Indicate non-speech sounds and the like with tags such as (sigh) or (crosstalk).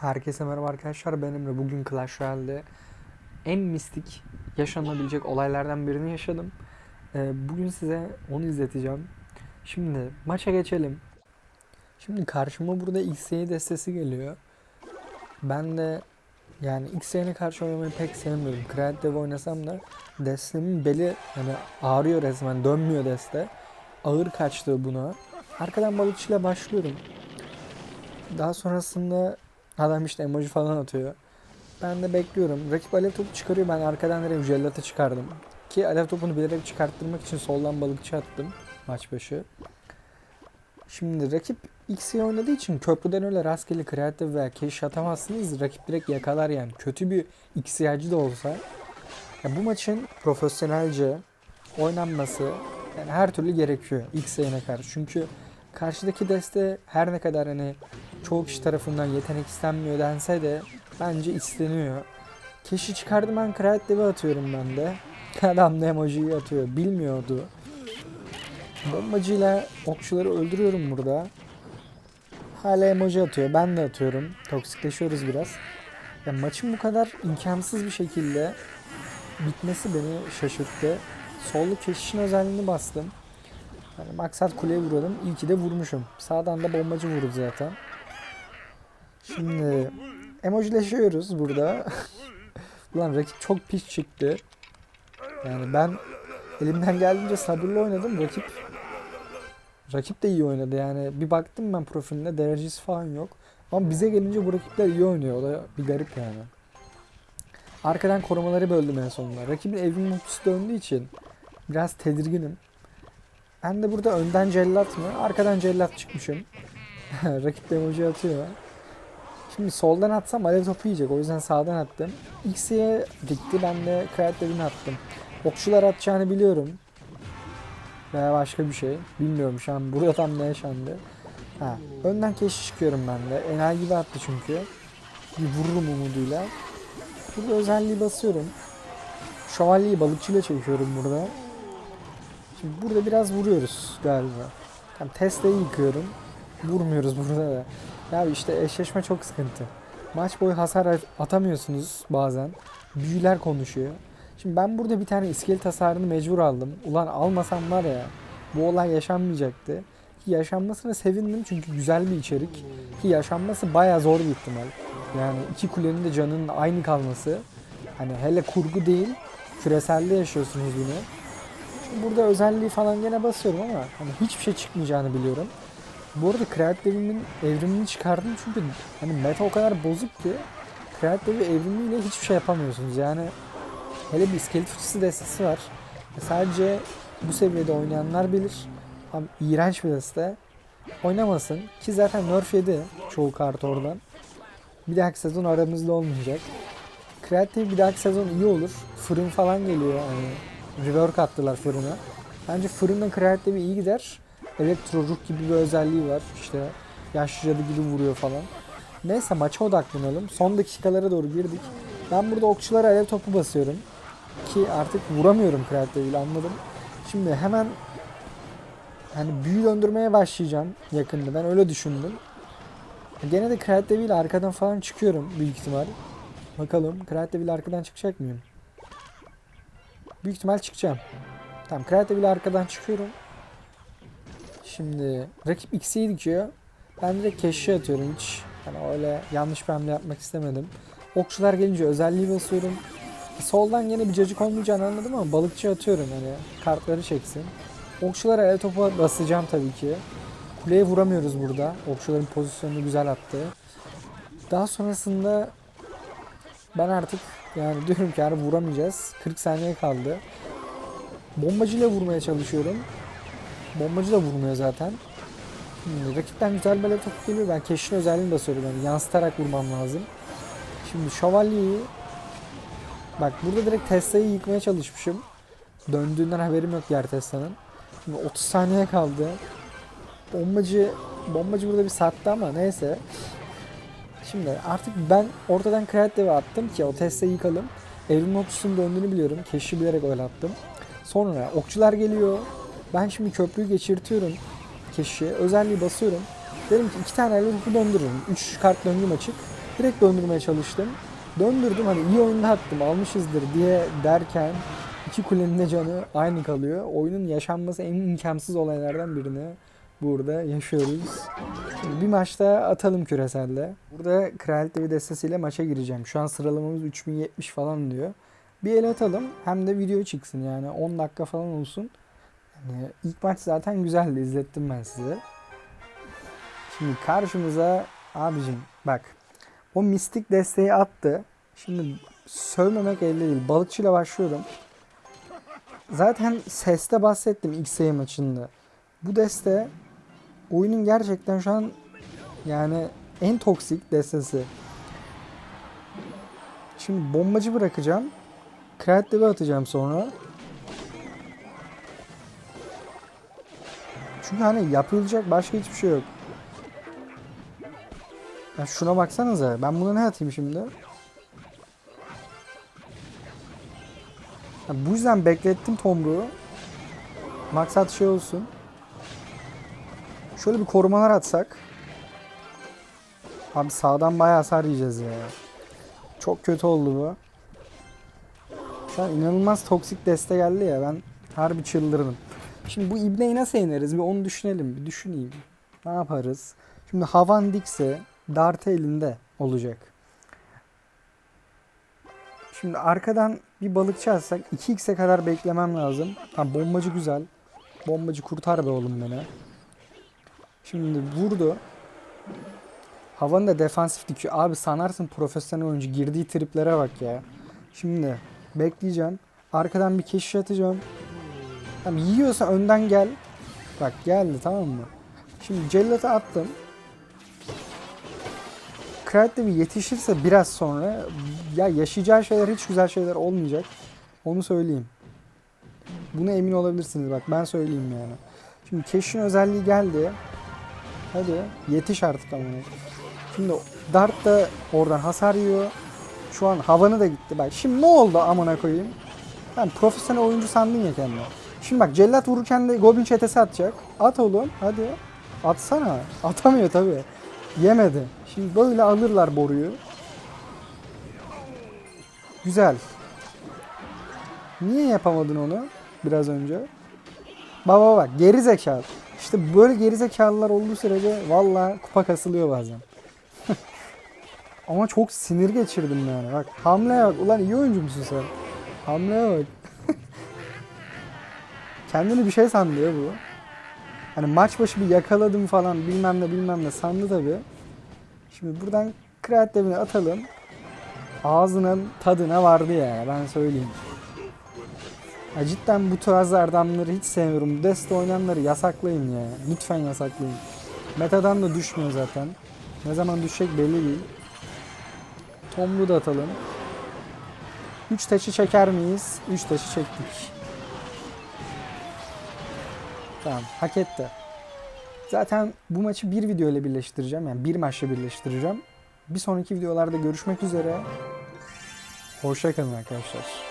Herkese merhaba arkadaşlar ben Emre. Bugün Clash Royale'de en mistik yaşanabilecek olaylardan birini yaşadım. Ee, bugün size onu izleteceğim. Şimdi maça geçelim. Şimdi karşıma burada XY destesi geliyor. Ben de yani XY'ne karşı oynamayı pek sevmiyorum. Creative oynasam da destemin beli hani ağrıyor resmen dönmüyor deste. Ağır kaçtı buna. Arkadan balıkçıyla başlıyorum. Daha sonrasında Adam işte emoji falan atıyor. Ben de bekliyorum. Rakip alev topu çıkarıyor. Ben arkadan nereye jellatı çıkardım. Ki alev topunu bilerek çıkarttırmak için soldan balıkçı attım maç başı. Şimdi rakip X'ye oynadığı için köprüden öyle rastgele kreatif veya keş atamazsınız. Rakip direkt yakalar yani. Kötü bir X'yacı da olsa. Ya bu maçın profesyonelce oynanması yani her türlü gerekiyor X'ye karşı. Çünkü karşıdaki deste her ne kadar hani çoğu kişi tarafından yetenek istenmiyor dense de bence isteniyor. Keşi çıkardım ben kreative atıyorum ben de. Adam da emojiyi atıyor. Bilmiyordu. Bombacıyla okçuları öldürüyorum burada. Hala emoji atıyor. Ben de atıyorum. Toksikleşiyoruz biraz. Ya maçın bu kadar imkansız bir şekilde bitmesi beni şaşırttı. Sollu keşişin özelliğini bastım. Yani maksat kuleye vuralım. İyi ki de vurmuşum. Sağdan da bombacı vurdu zaten. Şimdi emojileşiyoruz burada. (laughs) Ulan rakip çok pis çıktı. Yani ben elimden geldiğince sabırlı oynadım. Rakip rakip de iyi oynadı. Yani bir baktım ben profiline derecesi falan yok. Ama bize gelince bu rakipler iyi oynuyor. O da bir garip yani. Arkadan korumaları böldüm en sonunda. Rakibin evrim mutlusu döndüğü için biraz tedirginim. Ben de burada önden cellat mı? Arkadan cellat çıkmışım. (laughs) Rakip de emoji atıyor. Şimdi soldan atsam alev topu yiyecek. O yüzden sağdan attım. X'ye dikti. Ben de kreatifini attım. Okçular atacağını biliyorum. Veya başka bir şey. Bilmiyorum şu an burada tam ne yaşandı. Ha, önden keşi çıkıyorum ben de. Enayi gibi attı çünkü. Bir vururum umuduyla. Burada özelliği basıyorum. Şövalyeyi balıkçıyla çekiyorum burada. Şimdi burada biraz vuruyoruz galiba. Tam Tesla'yı yıkıyorum. Vurmuyoruz (laughs) burada da. Ya işte eşleşme çok sıkıntı. Maç boyu hasar at- atamıyorsunuz bazen. Büyüler konuşuyor. Şimdi ben burada bir tane iskelet hasarını mecbur aldım. Ulan almasam var ya bu olay yaşanmayacaktı. Ki yaşanmasına sevindim çünkü güzel bir içerik. Ki yaşanması baya zor bir ihtimal. Yani iki kulenin de canının aynı kalması. Hani hele kurgu değil, küreselde yaşıyorsunuz bunu. Şimdi burada özelliği falan gene basıyorum ama hani hiçbir şey çıkmayacağını biliyorum. Bu arada kreativimin evrimini çıkardım çünkü hani meta o kadar bozuk ki kreativi evrimiyle hiçbir şey yapamıyorsunuz. Yani hele bir iskelet fıçısı destesi var. E, Sadece bu seviyede oynayanlar bilir. Ama iğrenç bir deste. Oynamasın ki zaten nerf yedi çoğu kart oradan. Bir dahaki sezon aramızda olmayacak. Kreatif bir dahaki sezon iyi olur. Fırın falan geliyor. Hani rework attılar fırına. Bence fırının kreatifi iyi gider. Elektro ruh gibi bir özelliği var. İşte yaşlı cadı gibi vuruyor falan. Neyse maça odaklanalım. Son dakikalara doğru girdik. Ben burada okçulara alev topu basıyorum. Ki artık vuramıyorum kreatifiyle anladım. Şimdi hemen hani büyü döndürmeye başlayacağım yakında. Ben öyle düşündüm. Gene de kreatifiyle arkadan falan çıkıyorum büyük ihtimal. Bakalım kreatifiyle arkadan çıkacak mıyım? Büyük ihtimal çıkacağım. Tamam kreatifiyle arkadan çıkıyorum. Şimdi rakip X'yi dikiyor. Ben direkt keşişe atıyorum hiç. Hani öyle yanlış bir hamle yapmak istemedim. Okçular gelince özelliği basıyorum. Soldan yine bir cacık olmayacağını anladım ama balıkçı atıyorum hani kartları çeksin. Okçulara el topu basacağım tabii ki. Kuleye vuramıyoruz burada. Okçuların pozisyonunu güzel attı. Daha sonrasında ben artık yani diyorum ki yani vuramayacağız. 40 saniye kaldı. Bombacıyla vurmaya çalışıyorum. Bombacı da vurmuyor zaten. Şimdi rakipten güzel böyle top geliyor. Ben keşin özelliğini basıyorum. Yani yansıtarak vurmam lazım. Şimdi şövalyeyi Bak burada direkt Tesla'yı yıkmaya çalışmışım. Döndüğünden haberim yok diğer Tesla'nın. Şimdi 30 saniye kaldı. Bombacı bombacı burada bir sattı ama neyse. Şimdi artık ben ortadan kreative attım ki o Tesla'yı yıkalım. Evrim okçusunun döndüğünü biliyorum. Keşi bilerek öyle attım. Sonra okçular geliyor. Ben şimdi köprüyü geçirtiyorum keşi. Özelliği basıyorum. Dedim ki iki tane elde topu döndürürüm. Üç kart döngüm açık. Direkt döndürmeye çalıştım. Döndürdüm hani iyi oyunda attım almışızdır diye derken iki kulenin de canı aynı kalıyor. Oyunun yaşanması en imkansız olaylardan birini burada yaşıyoruz. Şimdi bir maçta atalım küreselde. Burada Kraliyet Devi destesiyle maça gireceğim. Şu an sıralamamız 3070 falan diyor. Bir el atalım hem de video çıksın yani 10 dakika falan olsun. Yani ilk maç zaten güzeldi izlettim ben size. Şimdi karşımıza abicim bak o mistik desteği attı. Şimdi sövmemek elde değil. Balıkçıyla başlıyorum. Zaten seste bahsettim X-Ray maçında. Bu deste oyunun gerçekten şu an yani en toksik destesi. Şimdi bombacı bırakacağım. Kreative atacağım sonra. Çünkü hani yapılacak başka hiçbir şey yok. Ya şuna baksanıza. Ben buna ne atayım şimdi? Ya bu yüzden beklettim Tomruğu. Maksat şey olsun. Şöyle bir korumalar atsak. Abi sağdan bayağı hasar yiyeceğiz ya. Çok kötü oldu bu. Şu an inanılmaz toksik deste geldi ya ben harbi çıldırdım. Şimdi bu ibneyi nasıl yeneriz bir onu düşünelim bir düşüneyim. Ne yaparız? Şimdi Havan Dix'e Dart elinde olacak. Şimdi arkadan bir balıkçı atsak 2x'e kadar beklemem lazım. Ha bombacı güzel. Bombacı kurtar be oğlum beni. Şimdi vurdu. Havanı da defansif dikiyor. Abi sanarsın profesyonel oyuncu. Girdiği triplere bak ya. Şimdi bekleyeceğim. Arkadan bir keşiş atacağım. Tamam yiyorsa önden gel. Bak geldi tamam mı? Şimdi cellatı attım. Kreatif yetişirse biraz sonra ya yaşayacağı şeyler hiç güzel şeyler olmayacak. Onu söyleyeyim. Buna emin olabilirsiniz bak ben söyleyeyim yani. Şimdi Keş'in özelliği geldi. Hadi yetiş artık ama. Şimdi Dart da oradan hasar yiyor. Şu an havanı da gitti. Bak şimdi ne oldu amına koyayım? Ben profesyonel oyuncu sandın ya kendini. Şimdi bak cellat vururken de Goblin çetesi atacak. At oğlum hadi. Atsana. Atamıyor tabi. Yemedi. Şimdi böyle alırlar boruyu. Güzel. Niye yapamadın onu biraz önce? Baba bak geri zekalı. İşte böyle geri zekalılar olduğu sürece valla kupa kasılıyor bazen. (laughs) Ama çok sinir geçirdim yani. Bak hamleye bak. Ulan iyi oyuncu musun sen? Hamleye bak. (laughs) Kendini bir şey sandı ya bu. Hani maç başı bir yakaladım falan bilmem ne bilmem ne sandı tabi. Şimdi buradan kreatifini atalım. Ağzının tadına vardı ya ben söyleyeyim. Ya cidden bu tarz adamları hiç sevmiyorum. Deste oynayanları yasaklayın ya. Lütfen yasaklayın. Metadan da düşmüyor zaten. Ne zaman düşecek belli değil. Tomru da atalım. 3 taşı çeker miyiz? 3 taşı çektik. Tamam hak etti. Zaten bu maçı bir video ile birleştireceğim. Yani bir maçla birleştireceğim. Bir sonraki videolarda görüşmek üzere. Hoşçakalın arkadaşlar.